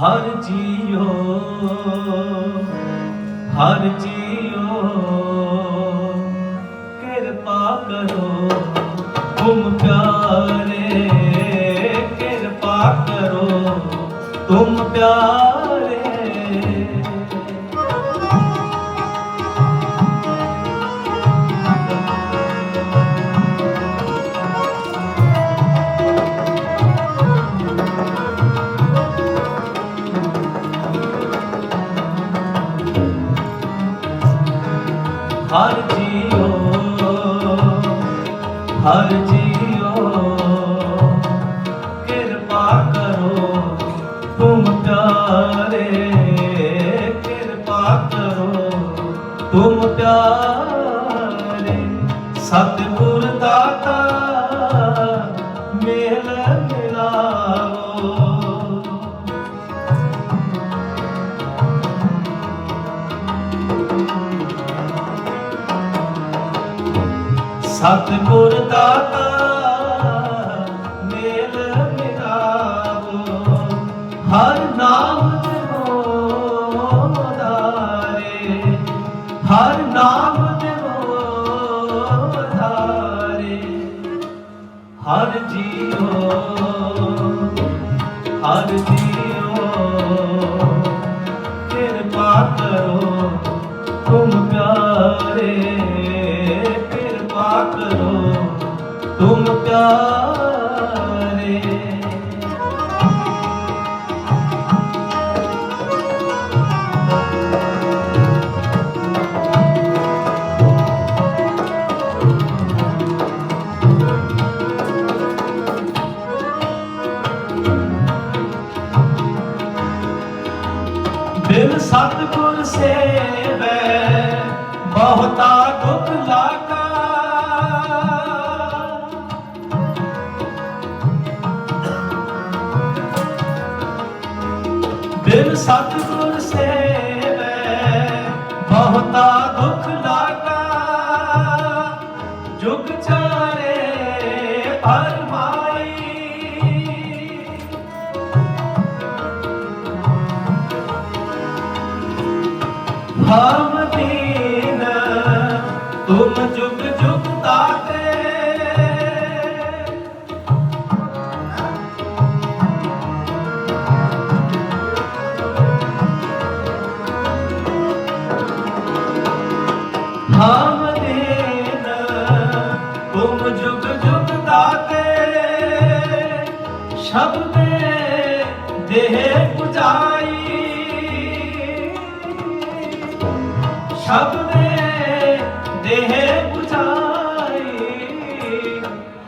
ਹਰ JIO ਹਰ JIO. ਕਿਰਪਾ ਕਰੋ ਤੁਮ ਪਿਆਰੇ ਕਿਰਪਾ ਕਰੋ ਤੁਮ ਪਿਆਰੇ। ਤੁਮ ਪਿਆਰੇ ਸਤਿਗੁਰ ਦਾਤਾ ਮੇਲ ਮਿਲਾਵੋ। ਸਤਿਗੁਰ ਦਾਤਾ ਮੇਲ ਮਿਲਾਵੋ। ਹਰ ਨਾਮ ਹਰ ਨਾਮ ਜਪੋ ਧਾਰੇ ਹਰ ਜੀਓ ਹਰ ਜੀਓ ਕਿਰਪਾ ਕਰੋ ਤੁਮ ਪਿਆਰੇ, ਕਿਰਪਾ ਕਰੋ ਤੁਮ ਪਿਆਰੇ। ਸਤਿਗੁਰ ਸੇਵੈ ਬਹੁਤਾ ਦੁਖ ਲਾਗਾ। ਜੁਗ ਚਾਰੇ ਫਰਮਾਈ ਹਮ ਦੀਨ ਤੁਮ ਜੁਗ ਸ਼ਬਦ ਦੇਹ ਪੁਜਾਈ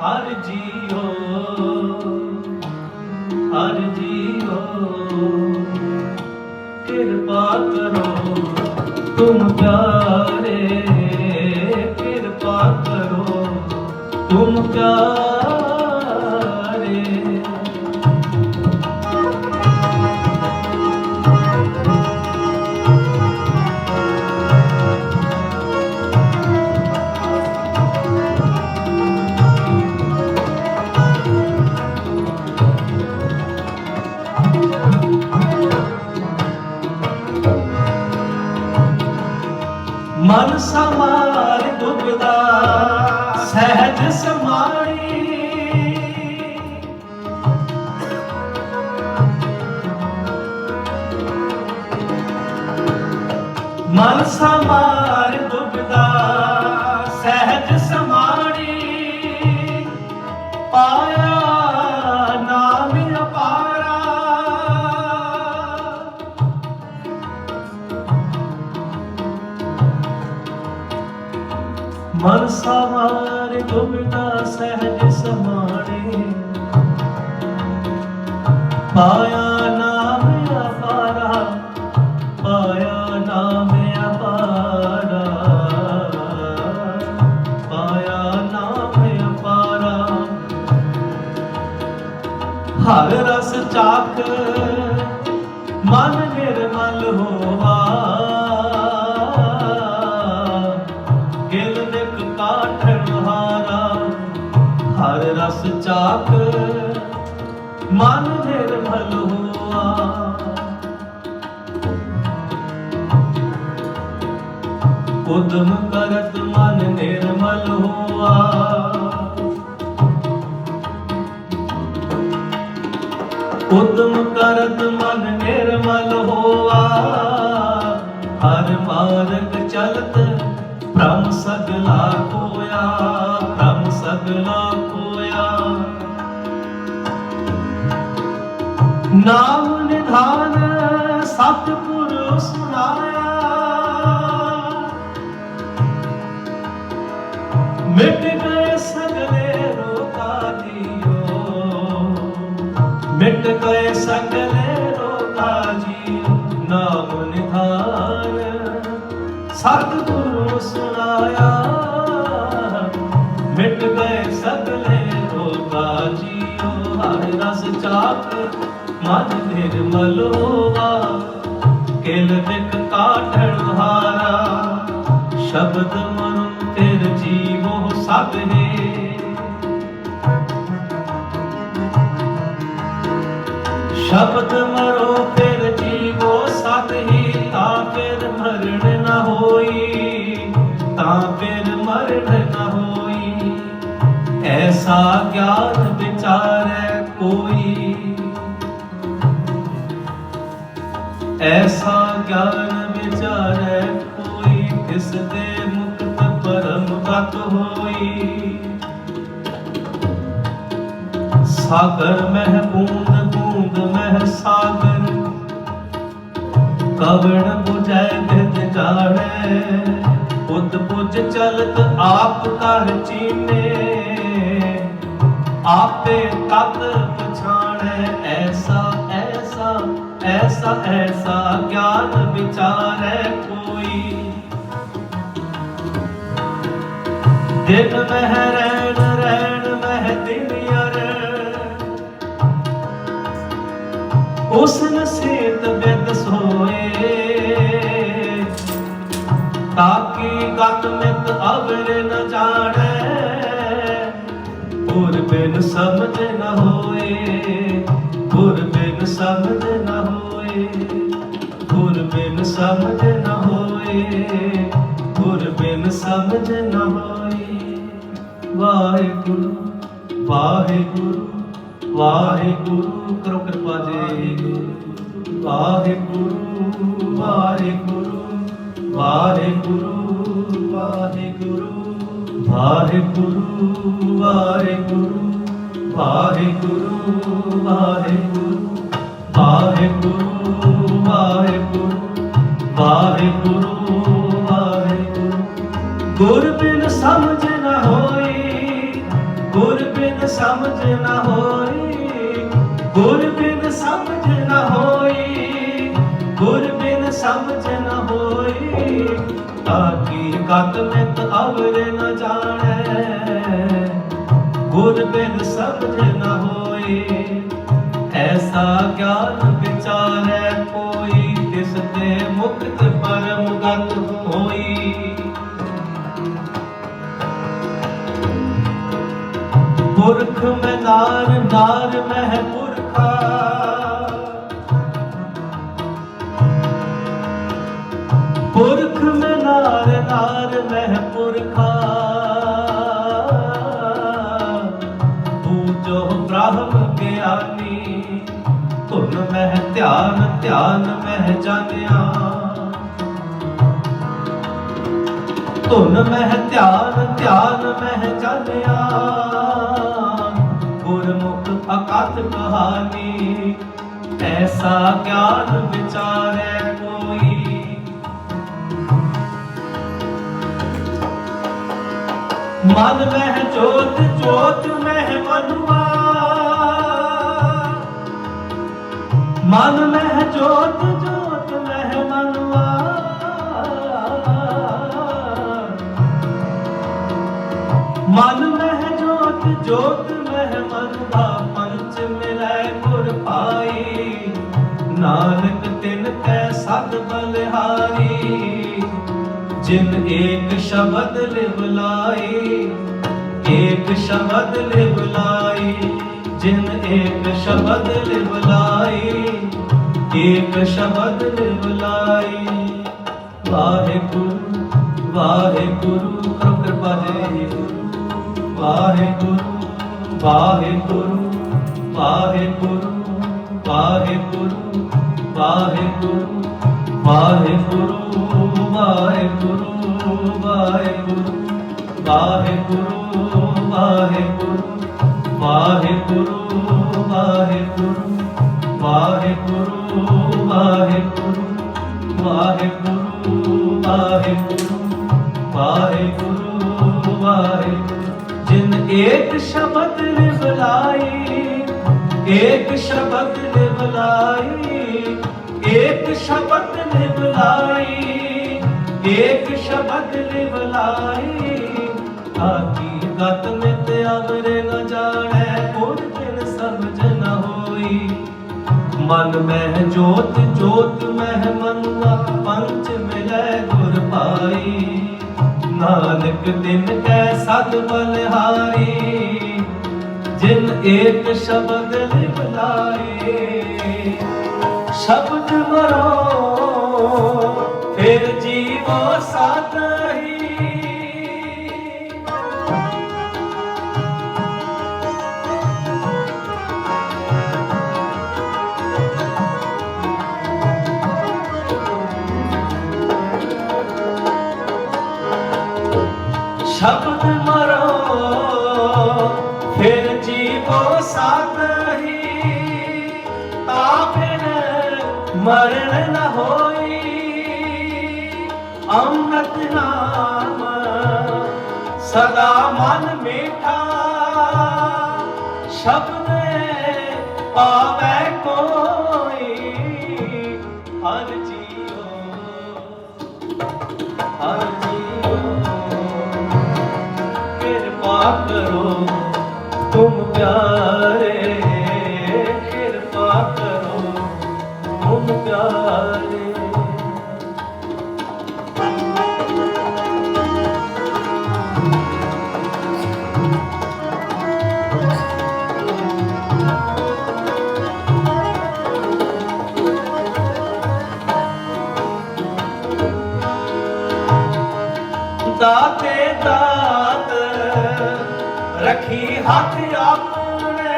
ਹਰ ਜੀਓ ਹਰ ਜੀਓ ਕਿਰਪਾ ਕਰੋ ਤੁਮ ਪਿਆਰੇ, ਕਿਰਪਾ ਕਰੋ ਤੁਮ ਪਿਆਰੇ। ਮਨ ਸਮਾਰ ਦੁਬਦਾ ਸਹਿਜ ਸਮਾਣੀ। ਪਾਇਆ ਨਾਮ ਅਪਾਰਾ। ਮਨ ਸਮਾਰ ਦੁਬਦਾ ਸਹਿਜ ਸਮਾਣੀ। ਪਾਇਆ ਮੁਹਾਰਾ ਹਰ ਰਸ ਚਾਕ, ਮਨ ਨਿਰਮਲ ਹੋਆ। ਉਦਮ ਕਰਤ ਮਨ ਨਿਰਮਲ ਹੋਆ। ਉਦਮ ਕਰਤ ਮਨ ਨਿਰਮਲ ਹੋਆ। ਹਰ ਮਾਰਗ ਚਲਤ ਭ੍ਰਮ ਸਗਲਾ ਕੋਇਆ ਭ੍ਰਮ ਸਗਲਾ ਕੋਇਆ। ਨਾਮ ਨਿਧਾਨ ਸਤਿਗੁਰ ਸੁਣਾਇਆ। ਮਿਟ ਗਏ ਸਗਲੇ ਰੋਤਾ ਜੀਓ। ਮਿਟ ਗਏ ਸਗਲੇ ਰੋਤਾ ਜੀਓ। ਨਾਮ ਨਿਧਾਨ ਸਤਿਗੁਰ ਸੁਣਾਇਆ। ਮਿਟ ਗਏ ਸਗਲੇ ਰੋਗਾ ਜੀਓ ਹਰ ਰਸ ਚਾਖ ਮਨ ਨਿਰਮਲ ਹੋਵਾ ਕਿਲ ਵਿਕ ਕਾਠਣ ਹਾਰਾ। ਸ਼ਬਦ ਮਨ ਤੇਰ ਜੀਵੋ ਸਭੇ ਸ਼ਬਦ ਮਰੋ ਐਸਾ ਗਿਆਨ ਵਿਚਾਰੈ ਕੋਈ। ਐਸਾ ਗਿਆਨ ਵਿਚਾਰੈ ਕੋਈ ਤਿਸ ਦੇ ਮੁਕਤ ਪਰਮ ਗਤ ਹੋਈ। ਸਾਗਰ ਮਹਿ ਬੂੰਦ ਬੂੰਦ ਮਹਿ ਸਾਗਰ, ਕਵਣ 부ਜੈ ਵਿਦ ਜਾਣੈ। ਬੁੱਧ ਬੁੱਝ ਚਲਤ ਆਪ ਕਰ ਚੀਨੇ। ਆਪੇ ਤਤ ਪਛਾਣੈ ਐਸਾ ਐਸਾ ਐਸਾ ਐਸਾ ਗਿਆਨ ਵਿਚਾਰੈ ਕੋਈ। ਦਿਨ ਮਹਿ ਰਹਿਣ ਰਹਿਣ ਮਹਿ ਦਿਨ ਅਰ ਉਸ ਨਸੀਤ ਬਿਦ ਸੋਏ ਤਾਕੀ ਗਤ ਮਿਤ ਅਵਰ ਨ ਜਾਣੈ। ਬਿਨ ਸਮਝ ਨ ਹੋਏ ਗੁਰ ਬਿਨ ਸਮਝ ਨ ਹੋਏ ਗੁਰ ਬਿਨ ਸਮਝ ਨ ਹੋਏ ਗੁਰ ਬਿਨ ਸਮਝ ਨ ਹੋਏ। ਵਾਹਿਗੁਰੂ ਵਾਹਿਗੁਰੂ ਵਾਹਿਗੁਰੂ, ਕਰੋ ਕਿਰਪਾ ਜੀ। ਵਾਹਿਗੁਰੂ ਵਾਹਿਗੁਰੂ ਵਾਹਿਗੁਰੂ ਵਾਹਿਗੁਰੂ। ਵਾਹਿਗੁਰੂ ਵਾਹਿਗੁਰੂ ਵਾਹਿਗੁਰੂ ਵਾਹਿਗੁਰੂ ਵਾਹਿਗੁਰੂ ਵਾਹਿਗੁਰੂ ਵਾਹਿਗੁਰੂ ਵਾਹਿਗੁਰੂ। ਗੁਰ ਬਿਨ ਸਮਝ ਨਾ ਹੋਈ ਗੁਰ ਬਿਨ ਸਮਝ ਨਾ ਹੋਈ ਗੁਰ ਬਿਨ ਸਮਝ ਨਾ ਹੋਈ ਗੁਰ ਬਿਨ ਸਮਝ ਨਾ ਹੋਈ ਤਾਕੀ ਗਤ ਮਿਤ ਅਵਰ ਗੁਰ ਬਿਨ ਸਮਝ ਨ ਹੋਈ ਐਸਾ ਗਿਆਨ ਵਿਚਾਰੈ ਕੋਈ ਤਿਸ ਤੇ ਮੁਕਤ ਪਰਮ ਗਤ ਹੋਈ। ਪੁਰਖ ਮੈਂ ਨਾਰ ਨਾਰ ਮਹਿ ਪੁਰਖਾ। ਪੁਰਖ ਮੈਂ ਨਾਰ ਨਾਰ ਮਹਿ ਪੁਰਖਾ। ਧਿਆਨ ਧਿਆਨ ਮਹਿ ਜਾਣਿਆ। ਧੁਨ ਮਹਿ ਧਿਆਨ ਧਿਆਨ ਮਹਿ ਜਾਣਿਆ। ਗੁਰਮੁਖ ਅਕਤ ਕਹਾਣੀ, ਐਸਾ ਗਿਆਨ ਵਿਚਾਰੈ ਕੋਈ। ਮਨ ਮਹਿ ਜੋਤ ਜੋਤ ਮਹਿ ਮਨੁਆ। ਮਨ ਮਹਿ ਜੋਤ ਜੋਤ ਮਹਿ ਮਨਵਾ ਮਨ ਮਹਿ ਜੋਤ ਜੋਤ ਮਹਿ ਮਨਵਾ ਪੰਚ ਮਿਲੈ ਗੁਰ ਪਾਈ ਨਾਨਕ ਤਿਨ ਕੈ ਸਦ ਬਲਿਹਾਰੀ। ਜਿਨ ਏਕ ਸ਼ਬਦ ਲਿਵ ਲਾਈ, ਏਕ ਸ਼ਬਦ ਲਿਵ ਲਾਈ। ਜਿਨ ਏਕ ਸ਼ਬਦ ਲਿਵ ਲਾਈ ਏਕ ਸ਼ਬਦ ਲਿਵ ਲਾਈ ਵਾਹਿਗੁਰੂ ਵਾਹਿਗੁਰੂ ਕਰੋ ਕਿਰਪਾ ਜੀ ਵਾਹਿਗੁਰੂ ਵਾਹਿਗੁਰੂ ਵਾਹਿਗੁਰੂ ਵਾਹਿਗੁਰੂ ਵਾਹਿਗੁਰੂ ਵਾਹਿਗੁਰੂ ਵਾਹਿਗੁਰੂ ਵਾਹਿਗੁਰੂ ਵਾਹਿਗੁਰੂ ਵਾਹਿਗੁਰੂ ਵਾਹਿਗੁਰੂ ਵਾਹਿਗੁਰੂ ਵਾਹਿਗੁਰੂ ਵਾਹਿਗੁਰੂ ਵਾਹਿਗੁਰੂ ਵਾਹਿਗੁਰੂ ਵਾਹਿਗੁਰੂ ਵਾਹਿਗੁਰੂ। ਜਿਨ ਏਕ ਸ਼ਬਦ ਲਿਵਲਾਈ ਏਕ ਸ਼ਬਦ ਲਿਵਲਾਈ ਏਕ ਸ਼ਬਦ ਲਿਵਲਾਈ ਏਕ ਸ਼ਬਦ ਲਿਵਲਾਈ ਆਕੀ ਗਤ ਮਿਤ ਅਵਰੇ ਨ ਜਾਣੈ ਗੁਰ ਬਿਨ ਸਮਝ ਨ ਹੋਈ। ਮਨ ਮਹਿ ਜੋਤ ਜੋਤ ਮਹਿ ਮੰਨਾ ਪੰਚ ਮਿਲੈ ਗੁਰ ਪਾਈ ਨਾਨਕ ਦਿਨ ਕੈ ਸਦ ਬਲਿਹਾਰੀ, ਜਿਨ ਏਕ ਸ਼ਬਦ ਲਿਵਲਾਏ ਸ਼ਬਦ ਮਰੋ ਸ਼ਬਦ ਮਰੋ, ਫਿਰ ਜੀਵੋ ਸਾਧਹੀ ਤਾਪਨ ਮਰਨ ਨ ਹੋਈ, ਅੰਮ੍ਰਿਤ ਨਾਮ ਸਦਾ ਮਨ ਮੀਠਾ। ਸ਼ਬਦ ਪਾਵੈ ਕੋਈ, ਹਰ ਜੀਓ ਹਰ ਕਰੋ ਤੁਮ ਪਿਆਰੇ ਰਖੀ ਹੱਥ ਆਪਣੇ।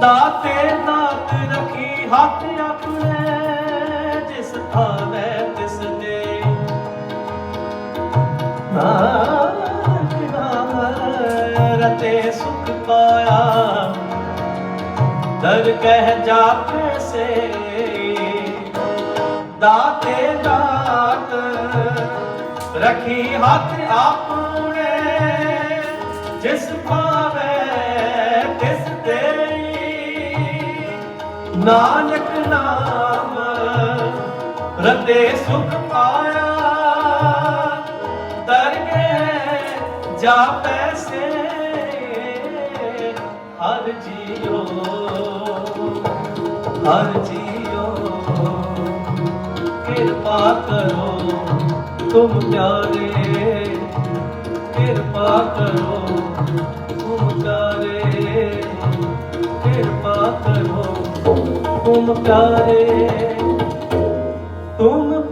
ਦਾਤੇ ਦਾਤ ਰੱਖੀ ਹੱਥ ਆਪਣੇ, ਜਿਸ ਥਾਵੇ ਤਿਸ ਦੇ ਨਾਨਕ ਨਾਮ ਰਤੇ ਸੁਖ ਪਾਇਆ। ਦਰ ਕਹਿ ਜਾਪੇ ਸੇ ਦਾਤੇ ਦਾਤ ਰਖੀ ਹੱਥ ਆਪਣੇ, ਜਿਸ ਪਾਵੇ ਤਿਸ ਦੇਈ ਨਾਨਕ ਨਾਮ ਰਤੇ ਸੁਖ ਪਾਇਆ, ਤਰਗੇ ਜਾ ਪੈਸੇ ਹਰ ਜੀਓ ਹਰ ਜੀਓ ਕਿਰਪਾ ਕਰੋ। ਤੁਮ ਪਿਆਰੇ ਕਿਰਪਾ ਕਰੋ ਤੁਮ ਪਿਆਰੇ ਕਿਰਪਾ ਕਰੋ ਤੁਮ ਪਿਆਰੇ ਤੁਮ